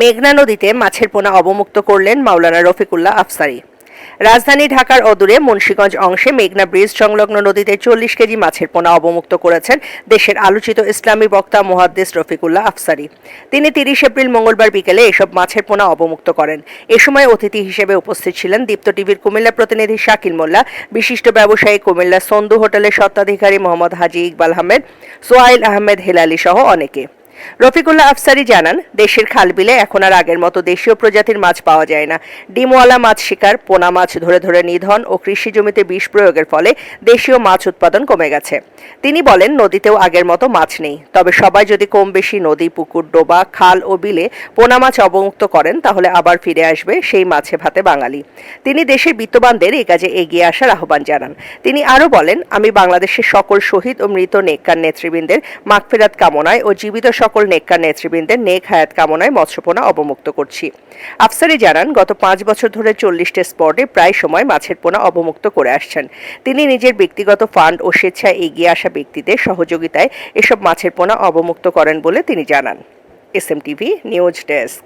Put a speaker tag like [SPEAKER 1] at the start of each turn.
[SPEAKER 1] মেঘনা নদীতে মাছের পোনা অবমুক্ত করলেন মাওলানা রফিকুল্লাহ আফসারি। রাজধানী ঢাকার অদূরে মুন্সীগঞ্জ অংশে মেঘনা ব্রিজ সংলগ্ন নদীতে চল্লিশ কেজি মাছের পোনা অবমুক্ত করেছেন দেশের আলোচিত ইসলামী বক্তা মুহাদ্দিস রফিকুল্লাহ আফসারি। তিনি তিরিশ এপ্রিল মঙ্গলবার বিকেলে এসব মাছের পোনা অবমুক্ত করেন। এ সময় অতিথি হিসেবে উপস্থিত ছিলেন দীপ্ত টিভির কুমিল্লা প্রতিনিধি শাকিল মোল্লা, বিশিষ্ট ব্যবসায়ী কুমিল্লা সন্ধু হোটেলের স্বত্বাধিকারী মোহাম্মদ হাজি ইকবাল আহমেদ, সোহাইল আহমেদ হেলালি সহ অনেকে। রফিকুল্লাহ আফসারি জানান, দেশের খালবিলে এখন আর আগের মতো দেশীয় প্রজাতির মাছ পাওয়া যায় না। ডিমওয়ালা মাছ শিকার, পোনা মাছ ধরে ধরে নিধন ও কৃষি জমিতে বিষ প্রয়োগের ফলে দেশীয় মাছ উৎপাদন কমে গেছে। তিনি বলেন, নদীতেও আগের মতো মাছ নেই। তবে সবাই যদি কম বেশি নদী, পুকুর, ডোবা, খাল ও বিলে পোনা মাছ অবমুক্ত করেন, তাহলে আবার ফিরে আসবে সেই মাছে ভাতে বাঙালি। তিনি দেশের বিত্তবানদের এই কাজে এগিয়ে আসার আহ্বান জানান। তিনি আরও বলেন, আমি বাংলাদেশের সকল শহীদ ও মৃত নেককার নেতৃবৃন্দের মাগফিরাত কামনায় ও জীবিত সকল নেককার নেতৃবৃন্দের নেক হায়াত কামনায় মৎস্যপোনা অবমুক্ত করছি। আফসারি জানান, গত পাঁচ বছর ধরে চল্লিশটা স্পটে প্রায় সময় মাছের পোনা অবমুক্ত করে আসছেন। তিনি নিজের ব্যক্তিগত ফান্ড ও স্বেচ্ছায় এগিয়ে আসা ব্যক্তিদের সহযোগিতায় এসব মাছের পোনা অবমুক্ত করেন বলে তিনি জানান। S M TV news desk.